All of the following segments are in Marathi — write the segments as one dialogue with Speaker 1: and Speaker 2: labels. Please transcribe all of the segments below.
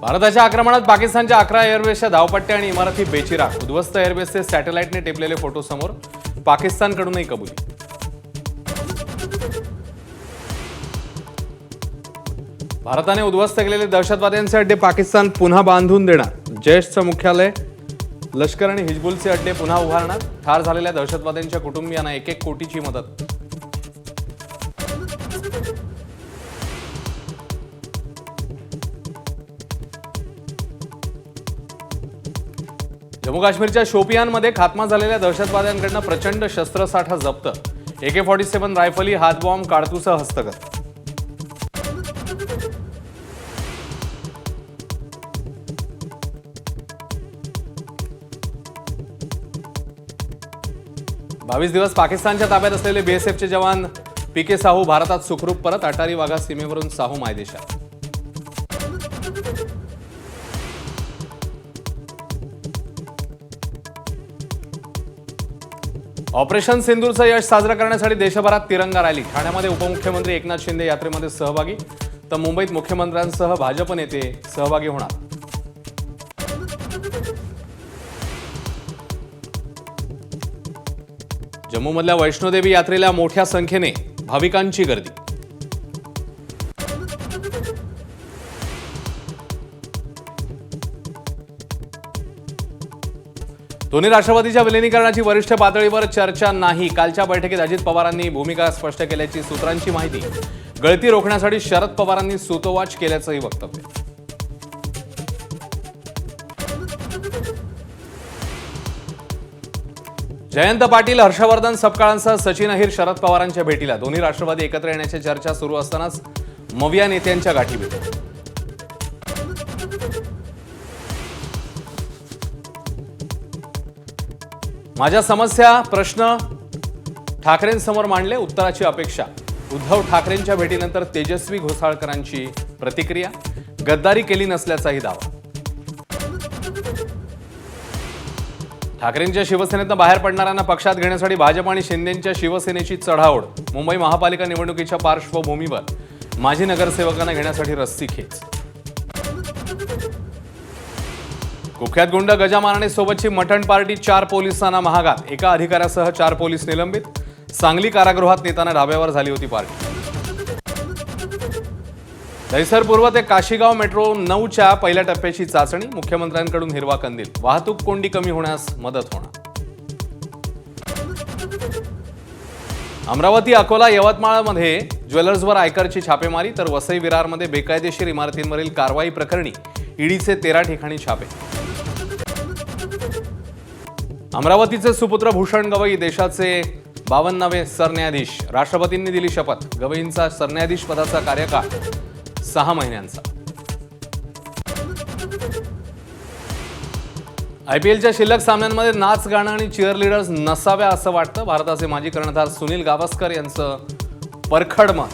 Speaker 1: भारताच्या आक्रमणात पाकिस्तानच्या अकरा एअरवेजच्या धावपट्ट्या आणि इमारती बेचिराग उद्ध्वस्त एअरवेजचे सॅटेलाइटने टेपलेले फोटो समोर पाकिस्तानकडूनही कबुली. भारताने उद्ध्वस्त केलेले दहशतवाद्यांचे अड्डे पाकिस्तान पुन्हा बांधून देणार. जैशचं मुख्यालय लष्कर आणि हिजबुलचे अड्डे पुन्हा उभारणार. ठार झालेल्या दहशतवाद्यांच्या कुटुंबियांना एक एक कोटीची मदत. जम्मू काश्मीरच्या शोपियानमध्ये खात्मा झालेल्या दहशतवाद्यांकडनं प्रचंड शस्त्रसाठा जप्त. एके फॉर्टी सेव्हन रायफली हातबॉम्ब काडतूसह हस्तगत. बावीस दिवस पाकिस्तानच्या ताब्यात असलेले बीएसएफचे जवान पी के साहू भारतात सुखरूप परत अटारी वाघा सीमेवरून साहू मायदेशात. ऑपरेशन सिंदूरचं यश साजरं करण्यासाठी देशभरात तिरंगा रॅली. ठाण्यामध्ये उपमुख्यमंत्री एकनाथ शिंदे यात्रेमध्ये सहभागी. तर मुंबईत मुख्यमंत्र्यांसह भाजप नेते सहभागी होणार. जम्मूमधल्या वैष्णोदेवी यात्रेला मोठ्या संख्येने भाविकांची गर्दी. दोन्ही राष्ट्रवादीच्या विलिनीकरणाची वरिष्ठ पातळीवर चर्चा नाही. कालच्या बैठकीत अजित पवारांनी भूमिका स्पष्ट केल्याची सूत्रांची माहिती. गळती रोखण्यासाठी शरद पवारांनी सुतोवाच केल्याचंही वक्तव्य. जयंत पाटील हर्षवर्धन सपकाळांसह सचिन अहिर शरद पवारांच्या भेटीला. दोन्ही राष्ट्रवादी एकत्र येण्याच्या चर्चा सुरू असतानाच मविया नेत्यांच्या गाठी भेट. माझ्या समस्या प्रश्न ठाकरेंसमोर मांडले उत्तराची अपेक्षा. उद्धव ठाकरेंच्या भेटीनंतर तेजस्वी घोसाळकरांची प्रतिक्रिया. गद्दारी केली नसल्याचाही दावा. ठाकरेंच्या शिवसेनेतनं बाहेर पडणाऱ्यांना पक्षात घेण्यासाठी भाजप आणि शिंदेंच्या शिवसेनेची चढाओढ मुंबई महापालिका निवडणुकीच्या पार्श्वभूमीवर. माजी नगरसेवकांना घेण्यासाठी रस्ती खेच. कुख्यात गुंड गजामाराणे सोबतची मटण पार्टी चार पोलिसांना महागात. एका अधिकाऱ्यासह चार पोलीस निलंबित. सांगली कारागृहात नेताना ढाब्यावर झाली होती पार्टी. दहिसरपूर्व ते काशीगाव मेट्रो नऊच्या पहिल्या टप्प्याची चाचणी. मुख्यमंत्र्यांकडून हिरवा कंदील. वाहतूक कोंडी कमी होण्यास मदत होणार. अमरावती अकोला यवतमाळमध्ये ज्वेलर्सवर आयकरची छापेमारी तर वसई विरारमध्ये बेकायदेशीर इमारतींवरील कारवाई प्रकरणी ईडीचे तेरा ठिकाणी छापे. अमरावतीचे सुपुत्र भूषण गवई देशाचे बावन्नावे सरन्यायाधीश. राष्ट्रपतींनी दिली शपथ. गवईंचा सरन्यायाधीश पदाचा कार्यकाळ सहा महिन्यांचा. आयपीएलच्या शिल्लक सामन्यांमध्ये नाच गाणं आणि चिअर लिडर्स नसाव्या असं वाटतं. भारताचे माजी कर्णधार सुनील गावस्कर यांचं परखड मत.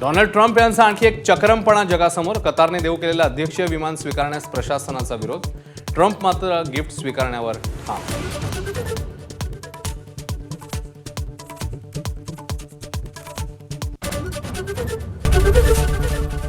Speaker 1: डोनाल्ड ट्रम्प यांचा आणखी एक चक्रमपणा जगासमोर. कतारने देऊ केलेलं अध्यक्षीय विमान स्वीकारण्यास प्रशासनाचा विरोध. ट्रम्प मात्र गिफ्ट स्वीकारण्यावर ठाम.